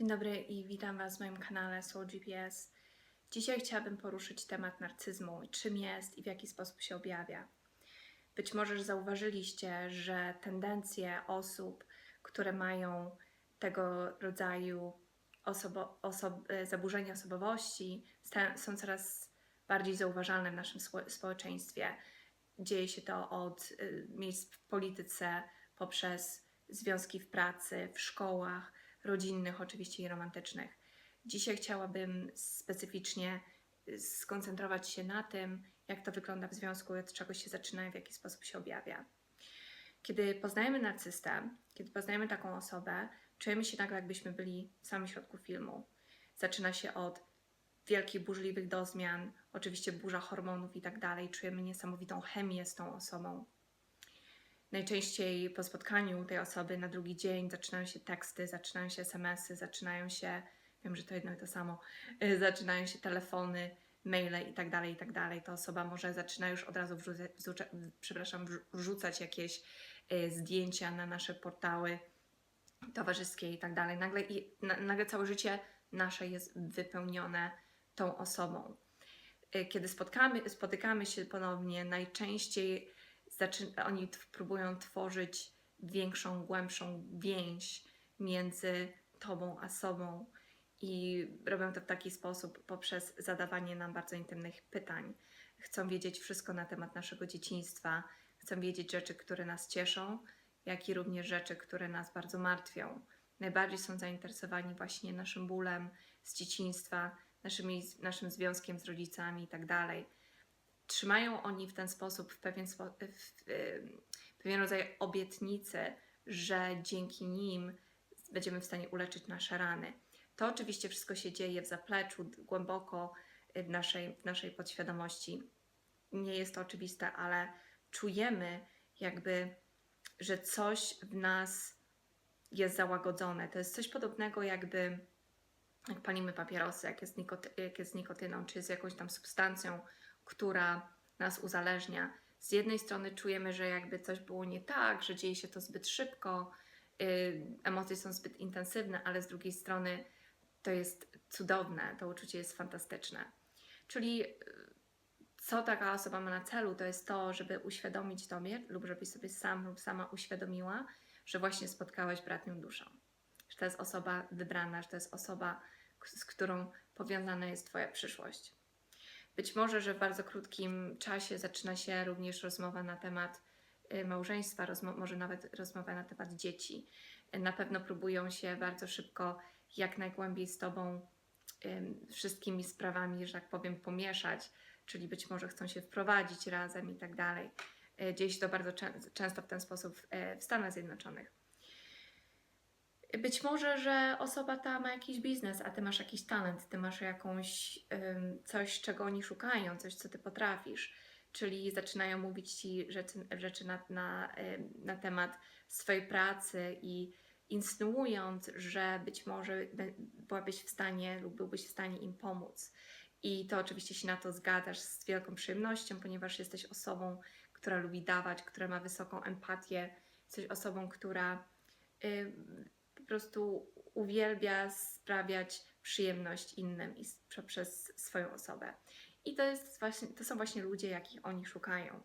Dzień dobry i witam Was w moim kanale Soul GPS. Dzisiaj chciałabym poruszyć temat narcyzmu, czym jest i w jaki sposób się objawia. Być może że zauważyliście, że tendencje osób, które mają tego rodzaju osobo, osob, e, zaburzenia osobowości, są coraz bardziej zauważalne w naszym spo- społeczeństwie. Dzieje się to od y, miejsc w polityce, poprzez związki w pracy, w szkołach, rodzinnych oczywiście i romantycznych. Dzisiaj chciałabym specyficznie y, skoncentrować się na tym, jak to wygląda w związku, od czego się zaczyna i w jaki sposób się objawia. Kiedy poznajemy narcystę, kiedy poznajemy taką osobę, czujemy się nagle, jakbyśmy byli w samym środku filmu. Zaczyna się od wielkich, burzliwych do zmian, oczywiście burza hormonów i tak dalej. Czujemy niesamowitą chemię z tą osobą. Najczęściej po spotkaniu tej osoby na drugi dzień zaczynają się teksty, zaczynają się SMS-y, zaczynają się, wiem, że to jedno i to samo, y, zaczynają się telefony, maile i tak dalej, i tak dalej. Ta osoba może zaczyna już od razu wrzucać, wrzuca, przepraszam, wrzu- wrzucać jakieś y, zdjęcia na nasze portały towarzyskie i tak dalej. Nagle, i, na, nagle całe życie nasze jest wypełnione tą osobą. Y, Kiedy spotkamy, spotykamy się ponownie, najczęściej zaczyn- oni próbują tworzyć większą, głębszą więź między tobą a sobą i robią to w taki sposób poprzez zadawanie nam bardzo intymnych pytań. Chcą wiedzieć wszystko na temat naszego dzieciństwa, chcą wiedzieć rzeczy, które nas cieszą, jak i również rzeczy, które nas bardzo martwią. Najbardziej są zainteresowani właśnie naszym bólem z dzieciństwa, naszymi, naszym związkiem z rodzicami i tak trzymają oni w ten sposób w pewien, spo, w, em, pewien rodzaj obietnicy, że dzięki nim będziemy w stanie uleczyć nasze rany. To oczywiście wszystko się dzieje w zapleczu, głęboko w naszej, w naszej podświadomości. Nie jest to oczywiste, ale czujemy jakby, że coś w nas jest załagodzone. To jest coś podobnego jakby jak palimy papierosy, jak jest, nikoty, jak jest nikotyną, czy z jakąś tam substancją, która nas uzależnia. Z jednej strony czujemy, że jakby coś było nie tak, że dzieje się to zbyt szybko, yy, emocje są zbyt intensywne, ale z drugiej strony to jest cudowne, to uczucie jest fantastyczne. Czyli yy, co taka osoba ma na celu, to jest to, żeby uświadomić Tobie, lub żebyś sobie sam lub sama uświadomiła, że właśnie spotkałeś bratnią duszą. Że to jest osoba wybrana, że to jest osoba, z którą powiązana jest Twoja przyszłość. Być może, że w bardzo krótkim czasie zaczyna się również rozmowa na temat y, małżeństwa, może nawet rozmowa na temat dzieci. Na pewno próbują się bardzo szybko, jak najgłębiej z Tobą wszystkimi sprawami, że tak powiem, pomieszać, czyli być może chcą się wprowadzić razem i tak dalej. Y, Dzieje się to bardzo czę- często w ten sposób y, w Stanach Zjednoczonych. Być może, że osoba ta ma jakiś biznes, a ty masz jakiś talent, ty masz jakąś coś, czego oni szukają, coś, co ty potrafisz. Czyli zaczynają mówić ci rzeczy, rzeczy na, na, na temat swojej pracy i insynuując, że być może byłabyś w stanie lub byłbyś w stanie im pomóc. I to oczywiście się na to zgadzasz z wielką przyjemnością, ponieważ jesteś osobą, która lubi dawać, która ma wysoką empatię, jesteś osobą, która prostu uwielbia sprawiać przyjemność innym i poprzez swoją osobę. I to, jest właśnie, to są właśnie ludzie, jakich oni szukają.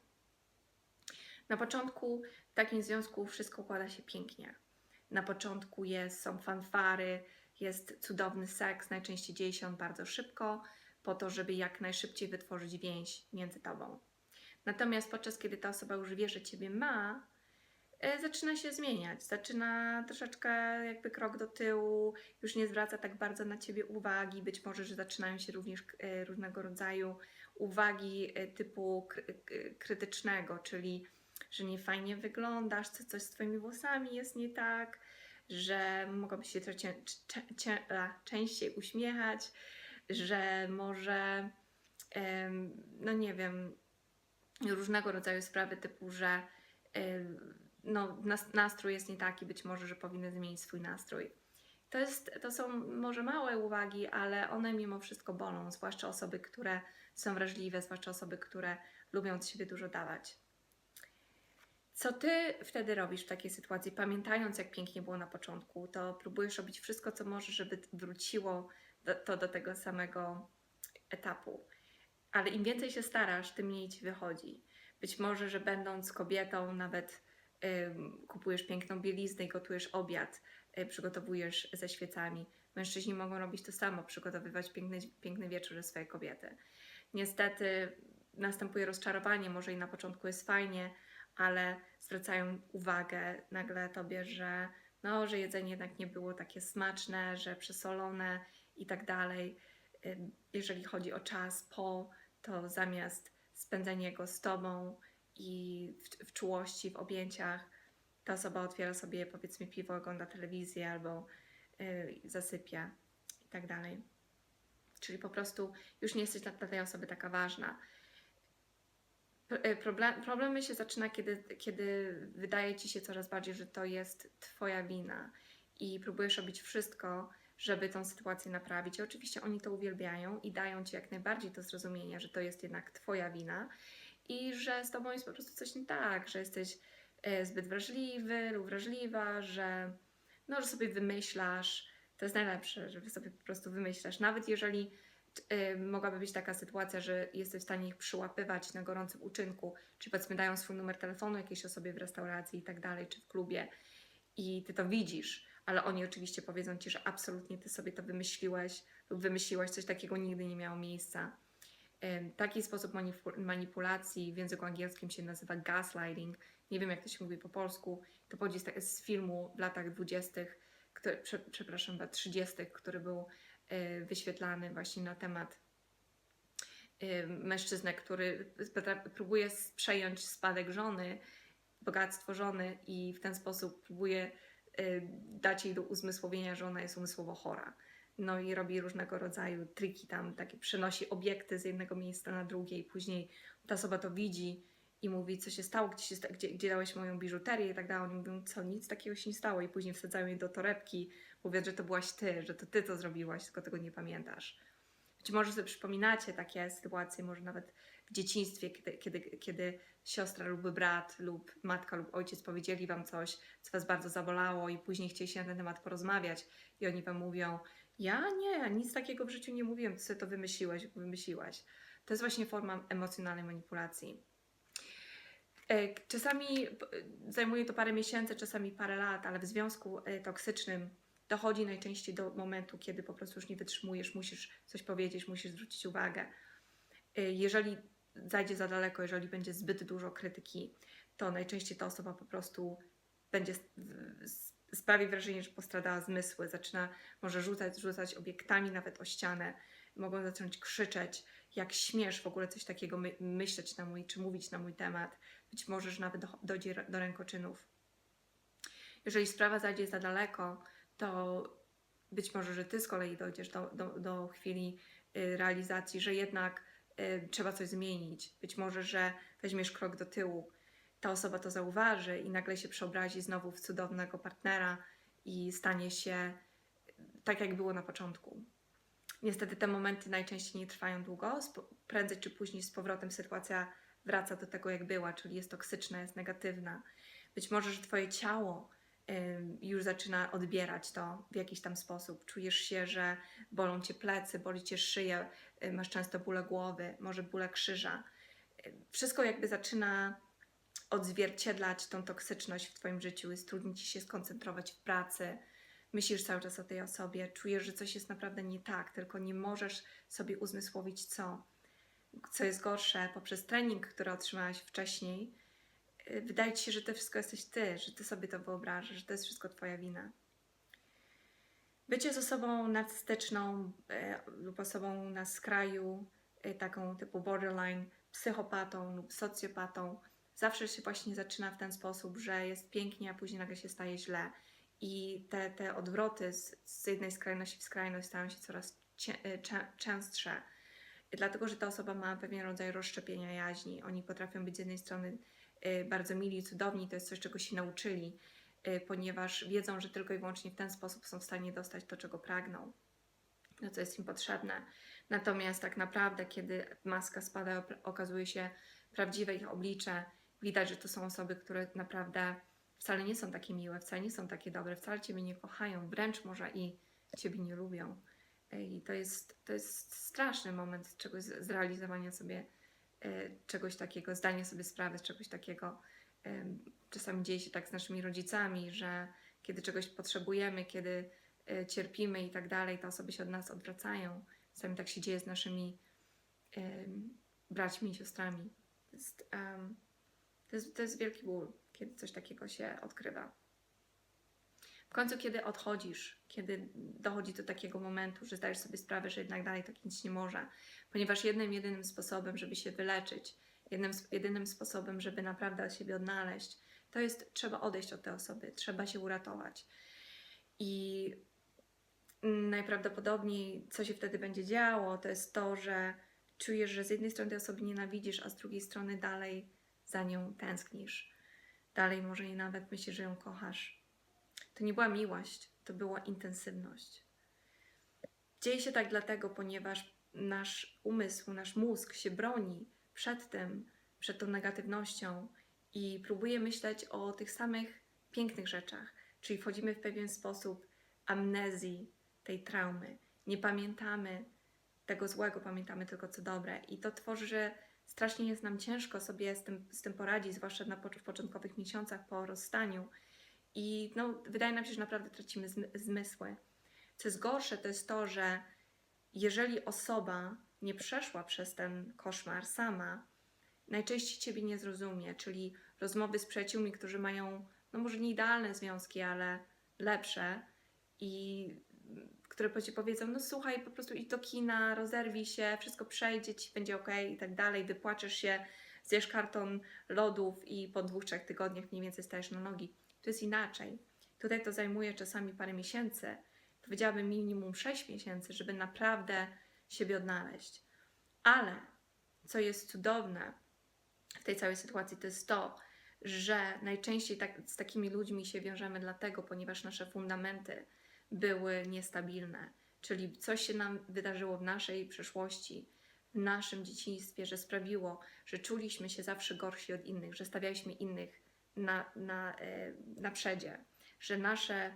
Na początku w takim związku wszystko układa się pięknie. Na początku jest, są fanfary, jest cudowny seks, najczęściej dzieje się on bardzo szybko, po to, żeby jak najszybciej wytworzyć więź między tobą. Natomiast podczas kiedy ta osoba już wie, że ciebie ma, zaczyna się zmieniać, zaczyna troszeczkę jakby krok do tyłu, już nie zwraca tak bardzo na ciebie uwagi, być może, że zaczynają się również e, różnego rodzaju uwagi e, typu krytycznego, czyli że nie fajnie wyglądasz, co coś z twoimi włosami jest nie tak, że mogłabyś się trochę częściej uśmiechać, że może, no nie wiem, różnego rodzaju sprawy typu, że no, nas- nastrój jest nie taki, być może, że powinny zmienić swój nastrój. To, jest, to są może małe uwagi, ale one mimo wszystko bolą, zwłaszcza osoby, które są wrażliwe, zwłaszcza osoby, które lubią od siebie dużo dawać. Co ty wtedy robisz w takiej sytuacji, pamiętając, jak pięknie było na początku, to próbujesz robić wszystko, co możesz, żeby wróciło do, to do tego samego etapu. Ale im więcej się starasz, tym mniej ci wychodzi. Być może, że będąc kobietą, nawet kupujesz piękną bieliznę i gotujesz obiad, y, przygotowujesz ze świecami. Mężczyźni mogą robić to samo, przygotowywać piękny, piękny wieczór dla swojej kobiety. Niestety następuje rozczarowanie, może i na początku jest fajnie, ale zwracają uwagę nagle tobie, że no, że jedzenie jednak nie było takie smaczne, że przesolone i tak dalej. Jeżeli chodzi o czas po, to zamiast spędzenia go z tobą i w, w czułości, w objęciach, ta osoba otwiera sobie powiedzmy piwo, ogląda telewizję albo y, zasypia i tak dalej. Czyli po prostu już nie jesteś dla dla tej osoby taka ważna. Y, Problem, się zaczyna, kiedy, kiedy wydaje ci się coraz bardziej, że to jest Twoja wina i próbujesz robić wszystko, żeby tą sytuację naprawić. I oczywiście oni to uwielbiają i dają ci jak najbardziej to zrozumienie, że to jest jednak Twoja wina i że z Tobą jest po prostu coś nie tak, że jesteś e, zbyt wrażliwy lub wrażliwa, że, no, że sobie wymyślasz. To jest najlepsze, że sobie po prostu wymyślasz. Nawet jeżeli y, mogłaby być taka sytuacja, że jesteś w stanie ich przyłapywać na gorącym uczynku, czy powiedzmy dają swój numer telefonu jakiejś osobie w restauracji i tak dalej, czy w klubie i ty to widzisz, ale oni oczywiście powiedzą ci, że absolutnie ty sobie to wymyśliłeś lub wymyśliłaś, coś takiego nigdy nie miało miejsca. Taki sposób manipu- manipulacji w języku angielskim się nazywa gaslighting. Nie wiem, jak to się mówi po polsku. To pochodzi z, filmu w latach 20., który, prze, przepraszam, w 30., który był y, wyświetlany właśnie na temat y, mężczyznę, który próbuje przejąć spadek żony, bogactwo żony i w ten sposób próbuje y, dać jej do uzmysłowienia, że ona jest umysłowo chora. No i robi różnego rodzaju triki tam, takie przenosi obiekty z jednego miejsca na drugie i później ta osoba to widzi i mówi, co się stało, gdzie, się gdzie, gdzie dałeś moją biżuterię i tak dalej. Oni mówią, co, nic takiego się nie stało i później wsadzają jej do torebki, mówiąc, że to byłaś ty, że to ty to zrobiłaś, tylko tego nie pamiętasz. Być może sobie przypominacie takie sytuacje, może nawet w dzieciństwie, kiedy, kiedy, kiedy siostra lub brat lub matka lub ojciec powiedzieli wam coś, co was bardzo zabolało i później chcieli się na ten temat porozmawiać i oni wam mówią, ja nie, nic takiego w życiu nie mówiłem, ty sobie to wymyśliłeś, wymyśliłaś. To jest właśnie forma emocjonalnej manipulacji. E, Czasami p- zajmuje to parę miesięcy, czasami parę lat, ale w związku e, toksycznym dochodzi najczęściej do momentu, kiedy po prostu już nie wytrzymujesz, musisz coś powiedzieć, musisz zwrócić uwagę. E, Jeżeli zajdzie za daleko, jeżeli będzie zbyt dużo krytyki, to najczęściej ta osoba po prostu będzie sprawi wrażenie, że postradała zmysły, zaczyna może rzucać, rzucać obiektami nawet o ścianę, mogą zacząć krzyczeć, jak śmiesz w ogóle coś takiego my- myśleć na mój, czy mówić na mój temat. Być może, że nawet do, dojdzie ra- do rękoczynów. Jeżeli sprawa zajdzie za daleko, to być może, że ty z kolei dojdziesz do, do, do chwili y, realizacji, że jednak y, trzeba coś zmienić. Być może, że weźmiesz krok do tyłu, ta osoba to zauważy i nagle się przeobrazi znowu w cudownego partnera i stanie się tak, jak było na początku. Niestety te momenty najczęściej nie trwają długo. Prędzej czy później z powrotem sytuacja wraca do tego, jak była, czyli jest toksyczna, jest negatywna. Być może, że Twoje ciało już zaczyna odbierać to w jakiś tam sposób. Czujesz się, że bolą Cię plecy, boli Cię szyja, masz często bóle głowy, może bóle krzyża. Wszystko jakby zaczyna odzwierciedlać tą toksyczność w Twoim życiu. Jest trudniej Ci się skoncentrować w pracy, myślisz cały czas o tej osobie, czujesz, że coś jest naprawdę nie tak, tylko nie możesz sobie uzmysłowić co. Co jest gorsze, poprzez trening, który otrzymałaś wcześniej, y, wydaje ci się, że to wszystko jesteś ty, że ty sobie to wyobrażasz, że to jest wszystko twoja wina. Bycie z osobą narcystyczną e, lub osobą na skraju, e, taką typu borderline, psychopatą lub socjopatą, zawsze się właśnie zaczyna w ten sposób, że jest pięknie, a później nagle się staje źle. I te, te odwroty z, z jednej skrajności w skrajność stają się coraz e, cze, częstsze, dlatego że ta osoba ma pewien rodzaj rozszczepienia jaźni. Oni potrafią być z jednej strony e, bardzo mili, cudowni, to jest coś, czego się nauczyli, e, ponieważ wiedzą, że tylko i wyłącznie w ten sposób są w stanie dostać to, czego pragną, no co jest im potrzebne. Natomiast tak naprawdę, kiedy maska spada, okazuje się prawdziwe ich oblicze, widać, że to są osoby, które naprawdę wcale nie są takie miłe, wcale nie są takie dobre, wcale Ciebie nie kochają, wręcz może i Ciebie nie lubią. E, I to jest, to jest straszny moment czegoś, zrealizowania sobie e, czegoś takiego, zdania sobie sprawy z czegoś takiego. Em, Czasami dzieje się tak z naszymi rodzicami, że kiedy czegoś potrzebujemy, kiedy e, cierpimy i tak dalej, te osoby się od nas odwracają. Czasami tak się dzieje z naszymi braćmi i siostrami. To jest, em, to, jest, to jest wielki ból, kiedy coś takiego się odkrywa. W końcu, kiedy odchodzisz, kiedy dochodzi do takiego momentu, że zdajesz sobie sprawę, że jednak dalej tak nic nie może, ponieważ jednym, jedynym sposobem, żeby się wyleczyć, jednym, jedynym sposobem, żeby naprawdę siebie odnaleźć, to jest trzeba odejść od tej osoby, trzeba się uratować. I najprawdopodobniej, co się wtedy będzie działo, to jest to, że czujesz, że z jednej strony tej osoby nienawidzisz, a z drugiej strony dalej za nią tęsknisz. Dalej może i nawet myślisz, że ją kochasz. To nie była miłość, to była intensywność. Dzieje się tak dlatego, ponieważ nasz umysł, nasz mózg się broni przed tym, przed tą negatywnością i próbuje myśleć o tych samych pięknych rzeczach, czyli wchodzimy w pewien sposób amnezji tej traumy. Nie pamiętamy tego złego, pamiętamy tylko co dobre. I to tworzy, że strasznie jest nam ciężko sobie z tym, z tym poradzić, zwłaszcza na w początkowych miesiącach po rozstaniu. I no, wydaje nam się, że naprawdę tracimy zmy- zmysły. Co jest gorsze, to jest to, że jeżeli osoba nie przeszła przez ten koszmar sama, najczęściej Ciebie nie zrozumie, czyli rozmowy z przyjaciółmi, którzy mają, no może nie idealne związki, ale lepsze i które ci powiedzą, no słuchaj, po prostu idź do kina, rozerwij się, wszystko przejdzie ci, będzie ok i tak dalej, wypłaczesz się, zjesz karton lodów i po dwóch, trzech tygodniach mniej więcej stajesz na nogi. To jest inaczej. Tutaj to zajmuje czasami parę miesięcy, powiedziałabym minimum 6 miesięcy, żeby naprawdę siebie odnaleźć. Ale co jest cudowne w tej całej sytuacji, to jest to, że najczęściej tak, z takimi ludźmi się wiążemy dlatego, ponieważ nasze fundamenty były niestabilne. Czyli coś się nam wydarzyło w naszej przeszłości, w naszym dzieciństwie, że sprawiło, że czuliśmy się zawsze gorsi od innych, że stawialiśmy innych na, na, e, na przedzie, że nasze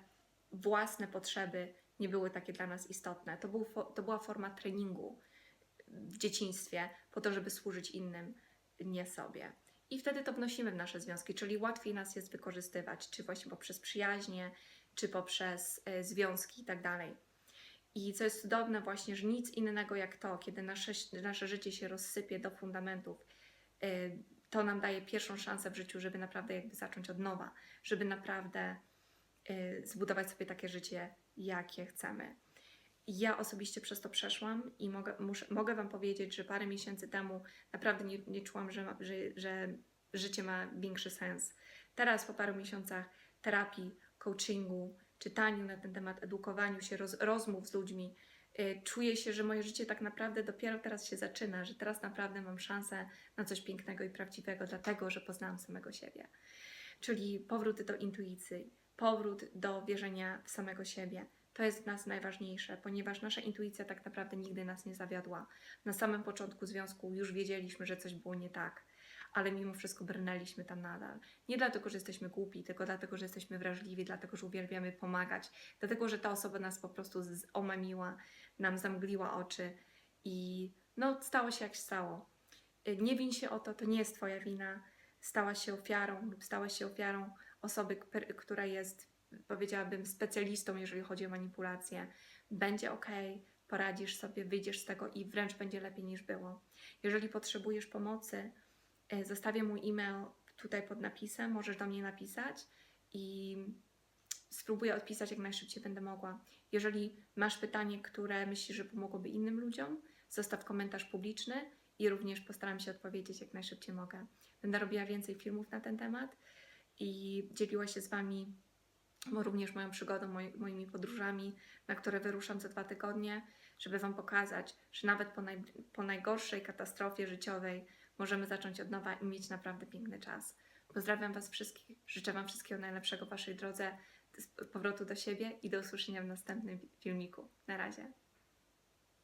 własne potrzeby nie były takie dla nas istotne. To, był, to była forma treningu w dzieciństwie po to, żeby służyć innym, nie sobie. I wtedy to wnosimy w nasze związki, czyli łatwiej nas jest wykorzystywać, czy właśnie poprzez przyjaźnie, czy poprzez e, związki i tak. I co jest cudowne właśnie, że nic innego jak to, kiedy nasze, nasze życie się rozsypie do fundamentów, e, to nam daje pierwszą szansę w życiu, żeby naprawdę jakby zacząć od nowa, żeby naprawdę e, zbudować sobie takie życie, jakie chcemy. Ja osobiście przez to przeszłam i mogę, muszę, mogę Wam powiedzieć, że parę miesięcy temu naprawdę nie, nie czułam, że, ma, że, że życie ma większy sens. Teraz po paru miesiącach terapii, coachingu, czytaniu na ten temat, edukowaniu się, roz, rozmów z ludźmi, y, czuję się, że moje życie tak naprawdę dopiero teraz się zaczyna, że teraz naprawdę mam szansę na coś pięknego i prawdziwego, dlatego że poznałam samego siebie. Czyli powrót do intuicji, powrót do wierzenia w samego siebie. To jest w nas najważniejsze, ponieważ nasza intuicja tak naprawdę nigdy nas nie zawiodła. Na samym początku związku już wiedzieliśmy, że coś było nie tak, ale mimo wszystko brnęliśmy tam nadal. Nie dlatego, że jesteśmy głupi, tylko dlatego, że jesteśmy wrażliwi, dlatego, że uwielbiamy pomagać, dlatego, że ta osoba nas po prostu omamiła, nam zamgliła oczy i no, stało się jak stało. Y, Nie win się o to, to nie jest Twoja wina. Stałaś się ofiarą lub stałaś się ofiarą osoby, która jest, powiedziałabym, specjalistą, jeżeli chodzi o manipulację. Będzie ok, poradzisz sobie, wyjdziesz z tego i wręcz będzie lepiej niż było. Jeżeli potrzebujesz pomocy, zostawię mój e-mail tutaj pod napisem, możesz do mnie napisać i spróbuję odpisać jak najszybciej będę mogła. Jeżeli masz pytanie, które myślisz, że pomogłoby innym ludziom, zostaw komentarz publiczny i również postaram się odpowiedzieć jak najszybciej mogę. Będę robiła więcej filmów na ten temat i dzieliła się z Wami również moją przygodą, moimi podróżami, na które wyruszam za dwa tygodnie, żeby Wam pokazać, że nawet po, naj, po najgorszej katastrofie życiowej możemy zacząć od nowa i mieć naprawdę piękny czas. Pozdrawiam Was wszystkich, życzę Wam wszystkiego najlepszego w Waszej drodze, powrotu do siebie i do usłyszenia w następnym filmiku. Na razie.